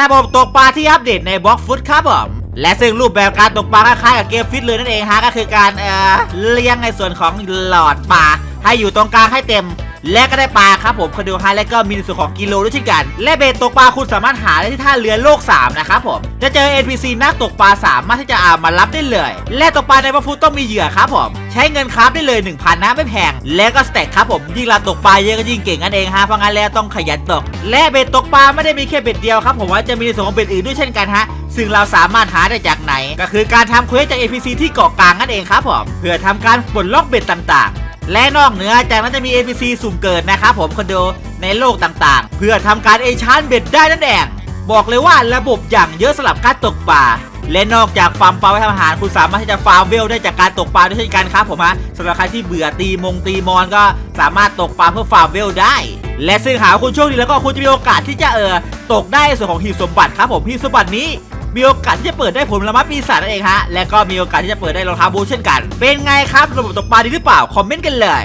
ระบบตกปลาที่อัปเดตในบล็อกฟุตครับผมและซึ่งรูปแบบการตกปลาคล้ายๆกับเกมฟิตเลยนั่นเองฮะก็คือการเอ่อเลี้ยงในส่วนของหลอดปลาให้อยู่ตรงกลางให้เต็ม และก็ได้ปลาครับผมคอนดูฮะและก็มีในส่วนของกิโลด้วยเช่นกัน และเบ็ดตกปลาคุณสามารถหาได้ที่ท่าเรือโลก 3 นะครับผม จะเจอ NPC นักตกปลาสามารถที่จะอามารับได้เลย และตกปลาในบล็อกฟุตต้องมีเหยื่อครับผม ใช้เงินคราฟได้เลย 1,000นะไม่แพง และก็สแต็กครับผมยิ่งเราตกปลาเยอะก็ยิ่งเก่งนั่นเองฮะเพราะงั้นแล้วต้องขยันตก และเบ็ดตกปลาไม่ได้มีแค่เบ็ดเดียวครับผมว่าจะมีในส่วนของเบ็ดอื่นด้วยเช่นกันฮะซึ่งเราสามารถหาได้จากไหน ก็คือการทำเควสจาก NPC ที่เกาะกลางนั่นเองครับผมเพื่อทำการปลดล็อกเบ็ดต่างๆ และนอกเหนือจากนั้นจะมี NPC สุ่มเกิดนะครับผมคอนโดในโลกต่างๆ เพื่อทำการเอชานเบ็ดได้นั่นเองบอกเลยว่าระบบอย่างเยอะสำหรับการตกปลาและนอกจากฟาร์มปลาไว้ทำอาหารคุณสามารถที่จะฟาร์มเวลได้จากการตกปลาด้วยเช่นกันครับผมฮะสำหรับใครที่เบื่อตีมงตีมอนก็สามารถตกปลาเพื่อฟาร์มเวลได้ และซึ่งหากคุณโชคดีแล้วก็คุณจะมีโอกาสที่จะเออตกได้ส่วนของหีบสมบัติครับผมหีบสมบัตินี้ มีโอกาสที่จะเปิดได้ผลละมัดปีศาจนั่นเองฮะและก็มีโอกาสที่จะเปิดได้รองเท้าบูทเช่นกัน เป็นไงครับระบบตกปลาดีหรือเปล่าคอมเมนต์กันเลย